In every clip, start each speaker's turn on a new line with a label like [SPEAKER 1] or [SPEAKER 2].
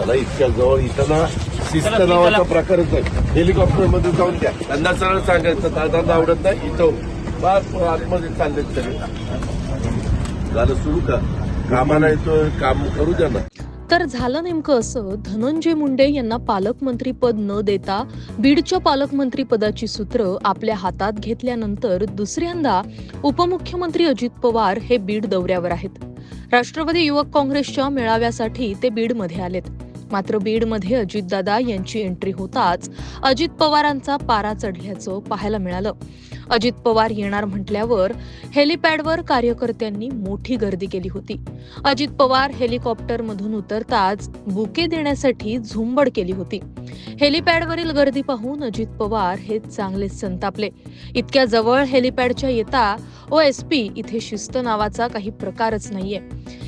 [SPEAKER 1] चला इतक्या जवळ इथं ना शिस्त नावाचा प्रकारच आहे. हेलिकॉप्टरमध्ये जाऊन द्या. त्यांना सरळ सांगायचं दादांना आवडत नाही इथं बस आतमध्ये चालले सगळे. झालं सुरू का? कामाला येतोय काम करू द्या ना.
[SPEAKER 2] तर झालं नेमकं असं धनंजय मुंडे यांना पालकमंत्री पद न देता बीडच्या पालकमंत्री पदाची सूत्र आपल्या हातात घेतल्यानंतर दुसऱ्यांदा उपमुख्यमंत्री अजित पवार हे बीड दौऱ्यावर आहेत. राष्ट्रवादी युवक काँग्रेसच्या मेळाव्यासाठी ते बीडमध्ये आलेत. मात्र बीडमध्ये अजितदादा यांची एंट्री होताच अजित पवारांचा पारा चढल्याचं पाहायला मिळालं. अजित पवार येणार म्हटल्यावर हेलिपॅडवर कार्यकर्त्यांनी मोठी गर्दी केली होती. अजित पवार हेलिकॉप्टरमधून उतरताच बुके देण्यासाठी झुंबड केली होती. हेलिपॅडवरील गर्दी पाहून अजित पवार हे चांगलेच संतापले. इतक्या जवळ हेलिपॅडच्या येता ओ एस पी इथे शिस्त नावाचा काही प्रकारच नाहीये.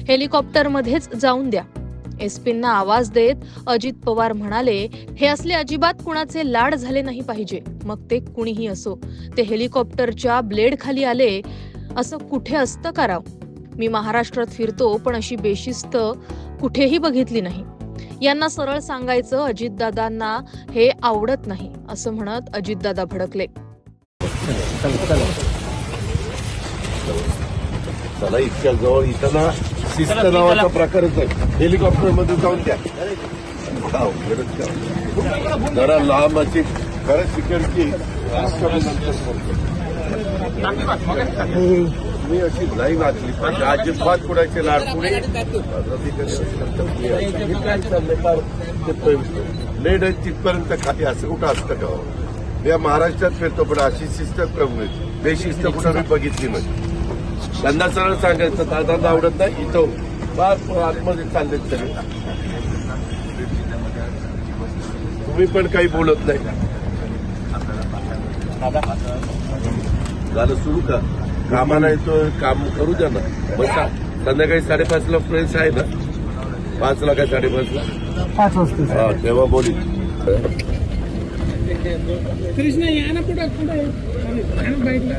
[SPEAKER 2] हेलिकॉप्टरमध्येच जाऊन द्या. एसपींना आवाज देत अजित पवार म्हणाले हे असले अजिबात कुणाचे लाड झाले नाही पाहिजे. मग ते कुणीही असो. ते हेलिकॉप्टरच्या ब्लेड खाली आले. असं कुठे असतं का राव? मी महाराष्ट्रात फिरतो पण अशी बेशिस्त कुठेही बघितली नाही. यांना सरळ सांगायचं अजितदादांना हे आवडत नाही असं म्हणत अजितदादा भडकले.
[SPEAKER 1] चला इतक्या जवळ इथं ना शिस्त नावाचा प्रकारच आहे हेलिकॉप्टरमध्ये जाऊन द्या का? जरा लांब अशी खरंच तिकडची मी अशी नाही वाचली पण अजिबात कुणाचे फार लेड आहे तिथपर्यंत खाली असं कुठं असतं का? मी महाराष्ट्रात फिरतो पण अशी शिस्त कमी बेशिस्त कुठं मी बघितली नाही. त्यांना सरळ सांगायचं दादांना आवडत नाही इथं बस आतमध्ये चालले सगळे. तुम्ही पण काही बोलत नाही. झालं सुरू का? कामाला येतोय काम करू द्या ना. मग सा- संध्याकाळी साडेपाचला फ्रेंड्स आहे ना? पाचला काय साडेपाचला?
[SPEAKER 3] पाच वाजता.
[SPEAKER 1] हा तेव्हा बोली
[SPEAKER 3] कृष्णा या ना पुढे बाईकला.